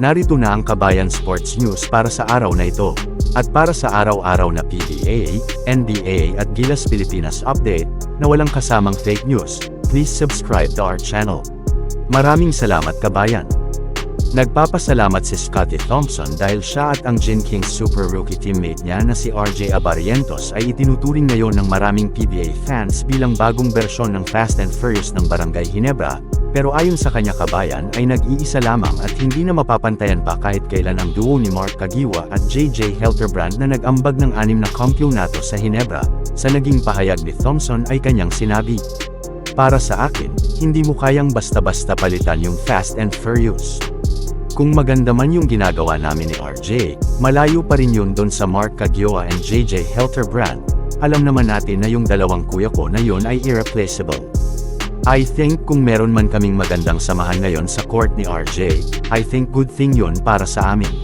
Narito na ang Kabayan Sports News para sa araw na ito. At para sa araw-araw na PBA, NBA at Gilas Pilipinas update, na walang kasamang fake news, please subscribe to our channel. Maraming salamat kabayan. Nagpapasalamat si Scottie Thompson dahil siya at ang Gin Kings super rookie teammate niya na si RJ Abarientos ay itinuturing ngayon ng maraming PBA fans bilang bagong bersyon ng Fast and Furious ng Barangay Ginebra, pero ayon sa kanya kabayan ay nag-iisa lamang at hindi na mapapantayan pa kahit kailan ang duo ni Mark Kagiwa at JJ Helterbrand na nag-ambag ng anim na kampyonato sa Ginebra, sa naging pahayag ni Thompson ay kanyang sinabi. Para sa akin, hindi mo kayang basta-basta palitan yung Fast and Furious. Kung maganda man yung ginagawa namin ni RJ, malayo pa rin yun doon sa Mark Kagioa and JJ Helterbrand. Alam naman natin na yung dalawang kuya ko na yun ay irreplaceable. I think kung meron man kaming magandang samahan ngayon sa court ni RJ, I think good thing yun para sa amin.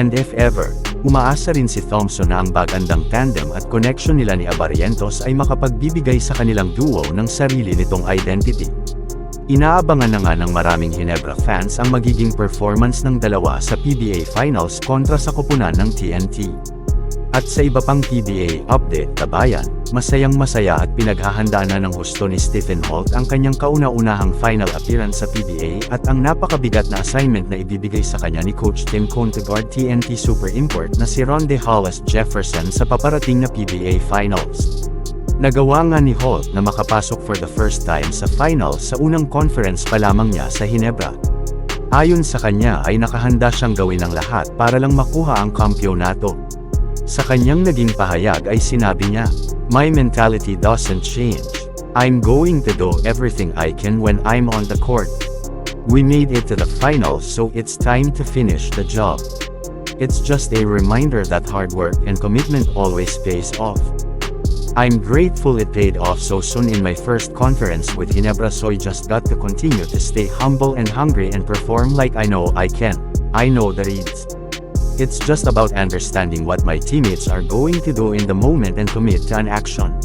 And if ever, umaasa rin si Thompson na ang bagandang tandem at connection nila ni Abarientos ay makapagbibigay sa kanilang duo ng sarili nitong identity. Inaabangan na nga ng maraming Ginebra fans ang magiging performance ng dalawa sa PBA Finals kontra sa koponan ng TNT. At sa iba pang PBA update, kabayan, masayang masaya at pinaghahanda na ng husto ni Stephen Holt ang kanyang kauna-unahang final appearance sa PBA at ang napakabigat na assignment na ibibigay sa kanya ni Coach Tim Cone to guard TNT Super Import na si Ronde Hollis Jefferson sa paparating na PBA Finals. Nagawa nga ni Holt na makapasok for the first time sa final sa unang conference pa lamang niya sa Hinebra. Ayon sa kanya ay nakahanda siyang gawin ang lahat para lang makuha ang kampyonato. Sa kanyang naging pahayag ay sinabi niya, My mentality doesn't change. I'm going to do everything I can when I'm on the court. We made it to the finals so it's time to finish the job. It's just a reminder that hard work and commitment always pays off. I'm grateful it paid off so soon in my first conference with Ginebra so I just got to continue to stay humble and hungry and perform like I know I can. I know the reads. It's just about understanding what my teammates are going to do in the moment and commit to an action.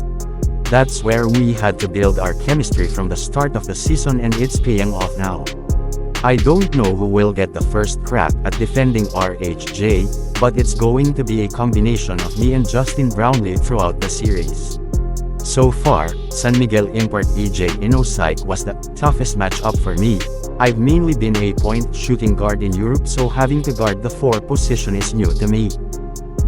That's where we had to build our chemistry from the start of the season and it's paying off now. I don't know who will get the first crack at defending RHJ, but it's going to be a combination of me and Justin Brownlee throughout the series. So far, San Miguel Import EJ Inosike was the toughest matchup for me. I've mainly been a point shooting guard in Europe so having to guard the 4 position is new to me.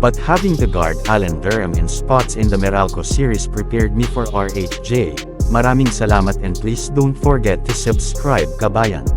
But having to guard Alan Durham in spots in the Meralco series prepared me for RHJ. Maraming salamat and please don't forget to subscribe kabayan.